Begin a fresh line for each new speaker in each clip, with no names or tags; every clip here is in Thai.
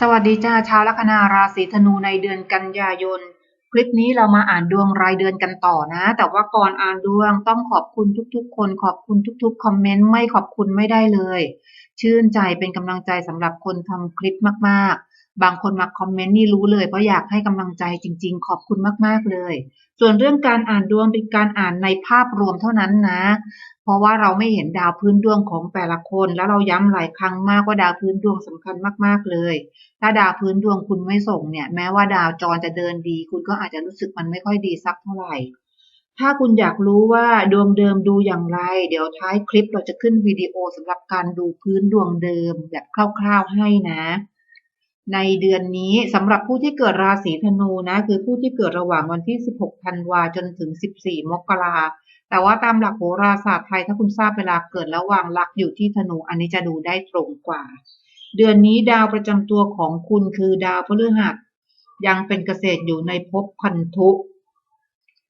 สวัสดีจ้าชาวลัคนาราศีธนูในเดือนกันยายน คลิปนี้เรามาอ่านดวงรายเดือนกันต่อนะ แต่ว่าก่อนอ่านดวงต้องขอบคุณทุกๆ คนขอบคุณทุกๆคอมเมนต์ไม่ขอบคุณไม่ได้เลย ชื่นใจเป็นกำลังใจสำหรับคนทำคลิปมากๆ บางคนมาคอมเมนต์นี่รู้เลย เพราะอยากให้กำลังใจจริง ๆ ขอบคุณมากๆเลย ส่วนเรื่องการอ่านดวงเป็นการอ่านในภาพรวมเท่านั้นนะ เพราะว่าเราไม่เห็นดาวพื้นดวงของแต่ละคน แล้วเราย้ำหลายครั้งมากว่าดาวพื้นดวงสำคัญมากๆเลย ถ้าดาวพื้นดวงคุณไม่ส่งเนี่ย แม้ว่าดาวจรจะเดินดี คุณก็อาจจะรู้สึกมันไม่ค่อยดีสักเท่าไหร่ถ้าคุณอยากรู้ว่าดวงเดิมดูอย่างไร เดี๋ยวท้ายคลิปเราจะขึ้นวิดีโอสำหรับการดูพื้นดวงเดิมแบบคร่าวๆให้นะ ในเดือนนี้สำหรับผู้ที่เกิดราศีธนูนะคือผู้ที่เกิดระหว่างวันที่ 16 ธันวาจนถึง 14 มกราแต่ว่าตามหลักโหราศาสตร์ไทยถ้าคุณทราบเวลาเกิดระหว่างลักอยู่ที่ธนูอันนี้จะดูได้ตรงกว่า เดือนนี้ดาวประจำตัวของคุณคือดาวพฤหัสยังเป็นเกษตรอยู่ในภพพันธุ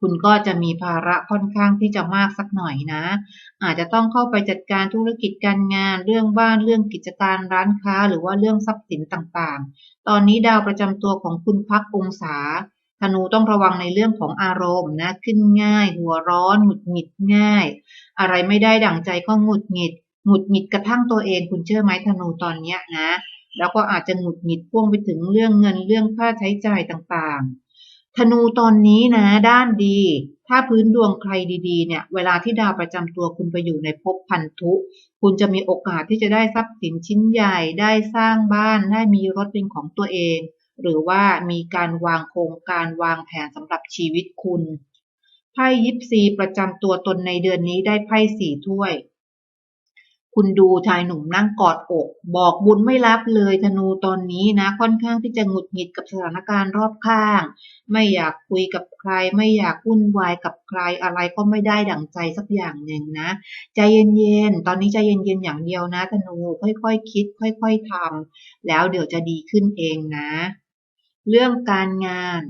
คุณก็จะมีภาระค่อนข้างที่จะมากสักหน่อยนะ อาจจะต้องเข้าไปจัดการธุรกิจการงาน เรื่องบ้านเรื่องกิจการร้านค้า หรือว่าเรื่องทรัพย์สินต่างๆ ตอนนี้ดาวประจำตัวของคุณพักองศาธนูต้องระวังในเรื่องของอารมณ์นะ ขึ้นง่าย หัวร้อนหงุดหงิดง่าย อะไรไม่ได้ดั่งใจก็หงุดหงิดหงุดหงิดกระทั่งตัวเองคุณเชื่อไหมธนูตอนเนี้ยนะ แล้วก็อาจจะหงุดหงิดพ่วงไปถึงเรื่องเงินเรื่องค่าใช้จ่ายต่างๆ ธนูตอนนี้นะด้านดี ถ้าพื้นดวงใครดีๆเนี่ย เวลาที่ดาวประจำตัวคุณไปอยู่ในภพพันธุ คุณจะมีโอกาสที่จะได้ทรัพย์สินชิ้นใหญ่ ได้สร้างบ้าน ได้มีรถเป็นของตัวเอง หรือว่ามีการวางโครงการวางแผนสำหรับชีวิตคุณ ไพ่ยิปซีประจำตัวตนในเดือนนี้ได้ไพ่สี่ถ้วย คุณดูชายหนุ่มนั่งกอดอก บอกบุญไม่รับเลยธนูตอนนี้นะ ค่อนข้างที่จะหงุดหงิดกับสถานการณ์รอบข้าง ไม่อยากคุยกับใคร ไม่อยากวุ่นวายกับใครอะไรก็ไม่ได้ดั่งใจสักอย่างหนึ่งนะ ใจเย็นๆ ตอนนี้ใจเย็นๆอย่างเดียวนะธนูค่อยๆคคิด ค่อยๆทำแล้วเดี๋ยวจะดีขึ้นเองนะ เรื่องการงาน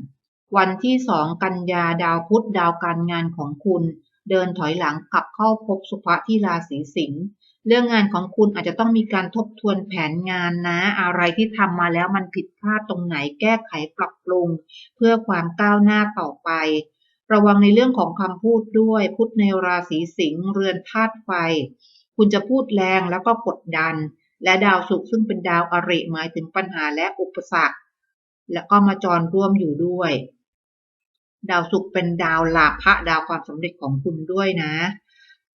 วันที่สองกันยาดาวพุธดาวการงานของคุณ เดินถอยหลังกลับเข้าพบสุภะที่ราศีสิงห์เรื่องงานของคุณอาจจะต้องมีการทบทวนแผนงานนะ อะไรที่ทำมาแล้วมันผิดพลาดตรงไหนแก้ไขปรับปรุง เพื่อความก้าวหน้าต่อไประวังในเรื่องของคำพูดด้วย พุธในราศีสิงห์เรือนธาตุไฟ คุณจะพูดแรงแล้วก็กดดัน และดาวศุกร์ซึ่งเป็นดาวอริหมายถึงปัญหาและอุปสรรค แล้วก็มาจรร่วมอยู่ด้วย ดาวศุกร์เป็นดาวลาภะดาวความสำเร็จของคุณด้วยนะ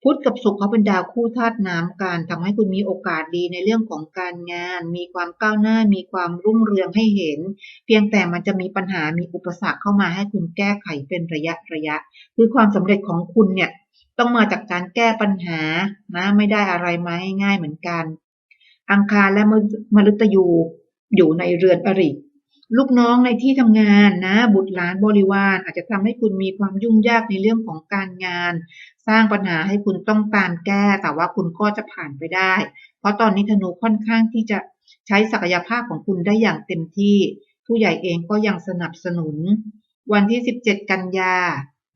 พุธกับศุกร์เขาเป็นดาวคู่ธาตุน้ำกันทำให้คุณมีโอกาสดีในเรื่องของการงาน มีความก้าวหน้ามีความรุ่งเรืองให้เห็น เพียงแต่มันจะมีปัญหามีอุปสรรคเข้ามาให้คุณแก้ไขเป็นระยะระยะ คือความสำเร็จของคุณเนี่ยต้องมาจากการแก้ปัญหานะไม่ได้อะไรมาง่ายๆเหมือนกัน อังคารและมฤตยูอยู่ในเรือนอริ ลูกน้องในที่ทำงานนะ บุตรหลานบริวารอาจจะทำให้คุณมีความยุ่งยากในเรื่องของการงาน สร้างปัญหาให้คุณต้องตามแก้ แต่ว่าคุณก็จะผ่านไปได้ เพราะตอนนี้ธนูค่อนข้างที่จะใช้ศักยภาพของคุณได้อย่างเต็มที่ ผู้ใหญ่เองก็ยังสนับสนุน วันที่ 17 กันยา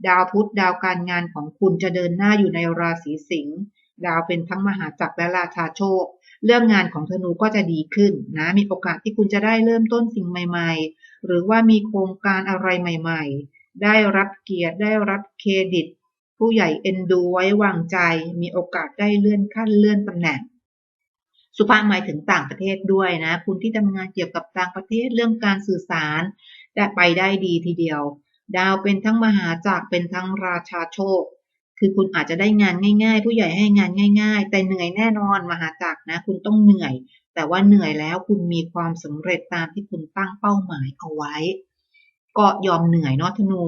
ดาวพุธดาวการงานของคุณจะเดินหน้าอยู่ในราศีสิงห์ดาวเป็นทั้งมหาจักรและราชาโชค เรื่องงานของธนูก็จะดีขึ้นนะมีโอกาสที่คุณจะได้เริ่มต้นสิ่งใหม่ ๆ หรือว่ามีโครงการอะไรใหม่ ๆ ได้รับเกียรติได้รับเครดิต ผู้ใหญ่เอ็นดูไว้วางใจ มีโอกาสได้เลื่อนขั้นเลื่อนตำแหน่ง สุภาพหมายถึงต่างประเทศด้วยนะ คุณที่ทำงานเกี่ยวกับต่างประเทศเรื่องการสื่อสารได้ไปได้ดีทีเดียว ดาวเป็นทั้งมหาจักรเป็นทั้งราชาโชค คือคุณอาจจะได้งานง่าย ๆ ผู้ใหญ่ให้งานง่าย ๆ แต่เหนื่อยแน่นอนมหาจักรนะ คุณต้องเหนื่อย แต่ว่าเหนื่อยแล้วคุณมีความสำเร็จตามที่คุณตั้งเป้าหมายเอาไว้ ก็ยอมเหนื่อยเนาะธนู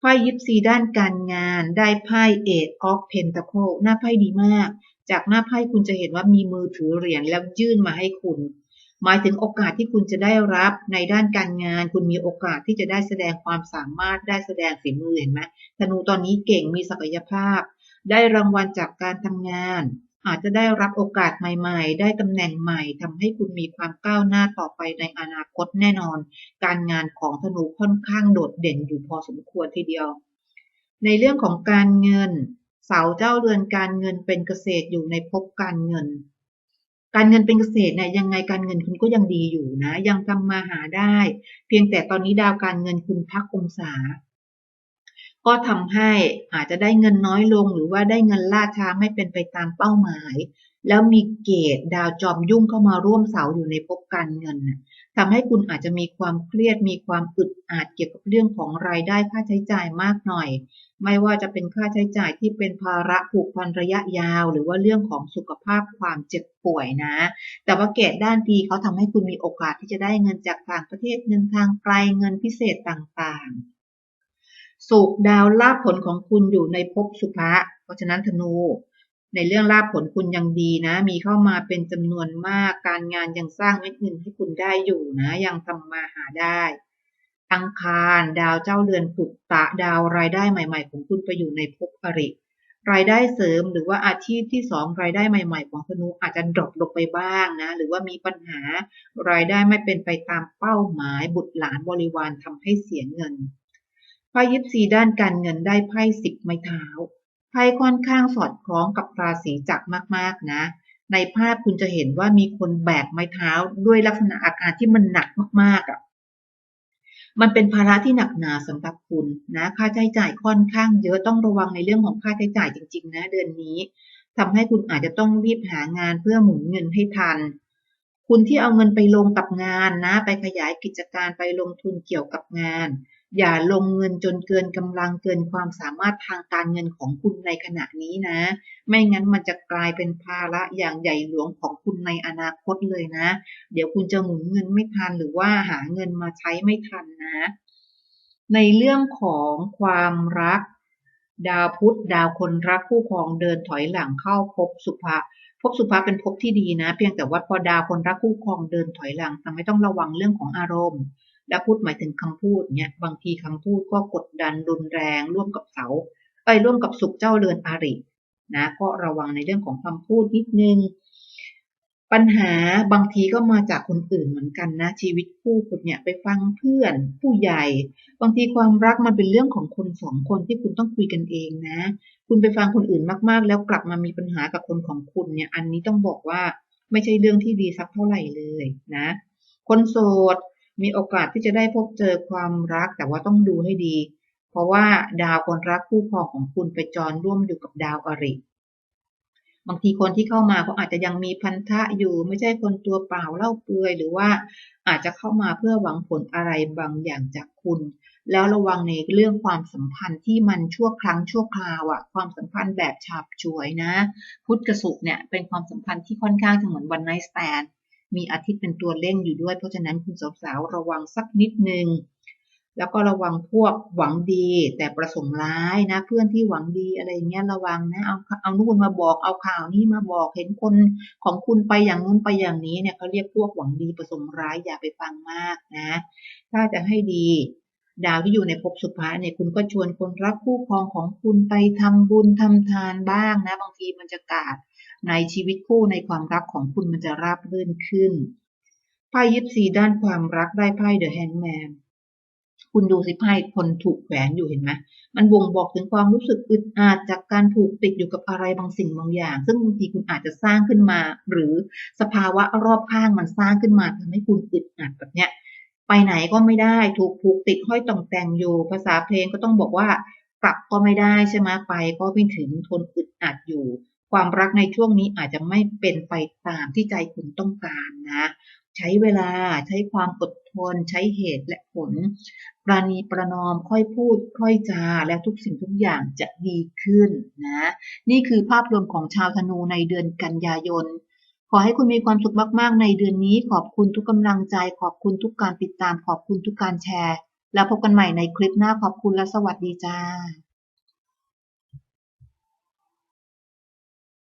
ไพ่ยิปซีด้านการงานได้ไพ่เอ็ดออฟเพนตาโคหน้าไพ่ดีมาก จากหน้าไพ่คุณจะเห็นว่ามีมือถือเหรียญแล้วยื่นมาให้คุณ หมายถึงโอกาสที่คุณจะได้รับในด้านการงาน คุณมีโอกาสที่จะได้แสดงความสามารถได้แสดงฝีมือเห็นไหมธนูตอนนี้เก่งมีศักยภาพ ได้รางวัลจากการทำงาน อาจจะได้รับโอกาสใหม่ ๆ ได้ตำแหน่งใหม่ทำให้คุณมีความก้าวหน้าต่อไปในอนาคตแน่นอน การงานของธนูค่อนข้างโดดเด่นอยู่พอสมควรทีเดียว ในเรื่องของการเงิน เสาเจ้าเรือนการเงินเป็นเกษตรอยู่ในภพการเงิน การเงินเป็นเกษตรเนี่ยยังไงการเงินคุณก็ยังดีอยู่นะ ยังทำมาหาได้ เพียงแต่ตอนนี้ดาวการเงินคุณพักองศา ก็ทำให้อาจจะได้เงินน้อยลงหรือว่าได้เงินล่าช้าไม่เป็นไปตามเป้าหมาย แล้วมีเกตดาวจอมยุ่งเข้ามาร่วมเสาอยู่ในภพการเงิน ทำให้คุณอาจจะมีความเครียด มีความอึดอัดเกี่ยวกับเรื่องของรายได้ค่าใช้จ่ายมากหน่อย ไม่ว่าจะเป็นค่าใช้จ่ายที่เป็นภาระผูกพันระยะยาว หรือว่าเรื่องของสุขภาพความเจ็บป่วยนะ แต่ว่าเกตด้านดีเขาทำให้คุณมีโอกาสที่จะได้เงินจากต่างประเทศเงินทางไกลเงินพิเศษต่างๆสุขดาวลาภผลของคุณอยู่ในภพสุภะเพราะฉะนั้นธนู ในเรื่องลาภผลคุณยังดีนะ มีเข้ามาเป็นจำนวนมาก การงานยังสร้างเม็ดเงินให้คุณได้อยู่นะ ยังทำมาหาได้ อังคารดาวเจ้าเรือนปุตตะดาวรายได้ใหม่ ๆ ของคุณไปอยู่ในภพอริ รายได้เสริมหรือว่าอาชีพที่สองรายได้ใหม่ ๆ ของธนูอาจจะดรอปลงไปบ้างนะ หรือว่ามีปัญหารายได้ไม่เป็นไปตามเป้าหมายบุตรหลานบริวารทำให้เสียเงินไพ่ยิปซีด้านการเงินได้ไพ่สิบไม้เท้า ไพ่ค่อนข้างสอดคล้องกับราศีจักรมากๆนะ ในภาพคุณจะเห็นว่ามีคนแบกไม้เท้าด้วยลักษณะอาการที่มันหนักมากๆอะมันเป็นภาระที่หนักหนาสำหรับคุณนะค่าใช้จ่ายค่อนข้างเยอะต้องระวังในเรื่องของค่าใช้จ่ายจริง ๆ นะ เดือนนี้ทำให้คุณอาจจะต้องรีบหางานเพื่อหมุนเงินให้ทัน คุณที่เอาเงินไปลงกับงานนะ ไปขยายกิจการไปลงทุนเกี่ยวกับงาน อย่าลงเงินจนเกินกำลังเกินความสามารถทางการเงินของคุณในขณะนี้นะ ไม่งั้นมันจะกลายเป็นภาระอย่างใหญ่หลวงของคุณในอนาคตเลยนะ เดี๋ยวคุณจะหมุนเงินไม่ทันหรือว่าหาเงินมาใช้ไม่ทันนะ ในเรื่องของความรัก ดาวพุธดาวคนรักคู่ครองเดินถอยหลังเข้าพบสุภาพบสุภาเป็นพบที่ดีนะ เพียงแต่ว่าพอดาวคนรักคู่ครองเดินถอยหลังทำให้ต้องระวังเรื่องของอารมณ์ และพูดหมายถึงคำพูดเนี่ยบางทีคำพูดก็กดดันรุนแรงร่วมกับเสาไปร่วมกับสุขเจ้าเรือนอารินะก็ระวังในเรื่องของคำพูดนิดนึง ปัญหาบางทีก็มาจากคนอื่นเหมือนกันนะชีวิตคู่คุณเนี่ยไปฟังเพื่อน ผู้ใหญ่ บางทีความรักมันเป็นเรื่องของคนสองคนที่คุณต้องคุยกันเองนะ คุณไปฟังคนอื่นมากๆ แล้วกลับมามีปัญหากับคนของคุณเนี่ยอันนี้ต้องบอกว่าไม่ใช่เรื่องที่ดีสักเท่าไหร่เลยนะ คนโสด มีโอกาสที่จะได้พบเจอความรักแต่ว่าต้องดูให้ดี เพราะว่าดาวคนรักคู่ครองของคุณไปจรร่วมอยู่กับดาวอริบางทีคนที่เข้ามาเขาอาจจะยังมีพันธะอยู่ไม่ใช่คนตัวเปล่าเล่าเปลือย หรือว่าอาจจะเข้ามาเพื่อหวังผลอะไรบางอย่างจากคุณ แล้วระวังในเรื่องความสัมพันธ์ที่มันชั่วครั้งชั่วคราวอะความสัมพันธ์แบบฉาบฉวยนะ พุทธกสุกเนี่ยเป็นความสัมพันธ์ที่ค่อนข้างจะเหมือนวันไนสแตน มีอาทิตย์เป็นตัวเล่งอยู่ด้วย เพราะฉะนั้นคุณสาวๆระวังสักนิดนึง แล้วก็ระวังพวกหวังดี แต่ประสงค์ร้ายนะ เพื่อนที่หวังดีอะไรอย่างเงี้ยระวังนะเอาเอานู่นมาบอกเอาข่าวนี้มาบอกเห็นคนของคุณไปอย่างนู้นไปอย่างนี้เนี่ยเขาเรียกพวกหวังดีประสงค์ร้ายอย่าไปฟังมากนะ ถ้าจะให้ดีดาวที่อยู่ในภพสุภาเนี่ยคุณก็ชวนคนรักคู่ครองของคุณไปทำบุญทำทานบ้างนะ บางทีมันจะกาด ในชีวิตคู่ในความรักของคุณมันจะราบรื่นขึ้นไพ่ยิปซีด้านความรักได้ไพ่เดอะแฮนด์แมนคุณดูสิไพ่คนถูกแขวนอยู่เห็นไหมมันบ่งบอกถึงความรู้สึกอึดอัดจากการถูกติดอยู่กับอะไรบางสิ่งบางอย่าง ซึ่งบางทีคุณอาจจะสร้างขึ้นมา หรือสภาวะรอบข้างมันสร้างขึ้นมาทำให้คุณอึดอัดแบบเนี้ย ไปไหนก็ไม่ได้ถูกผูกติดห้อยต่องแต่งอยู่ภาษาเพลงก็ต้องบอกว่ากลับก็ไม่ได้ใช่ไหมไปก็ไม่ถึงทนอึดอัดอยู่ ความรักในช่วงนี้อาจจะไม่เป็นไปตามที่ใจคุณต้องการนะ ใช้เวลาใช้ความอดทน ใช้เหตุและผล ปราณีประนอมค่อยพูด ค่อยจา และทุกสิ่งทุกอย่างจะดีขึ้นนะ นี่คือภาพรวมของชาวธนูในเดือนกันยายนขอให้คุณมีความสุขมากๆ ในเดือนนี้ ขอบคุณทุกกำลังใจ ขอบคุณทุกการติดตาม ขอบคุณทุกการแชร์ แล้วพบกันใหม่ในคลิปหน้าขอบคุณและสวัสดีจ้า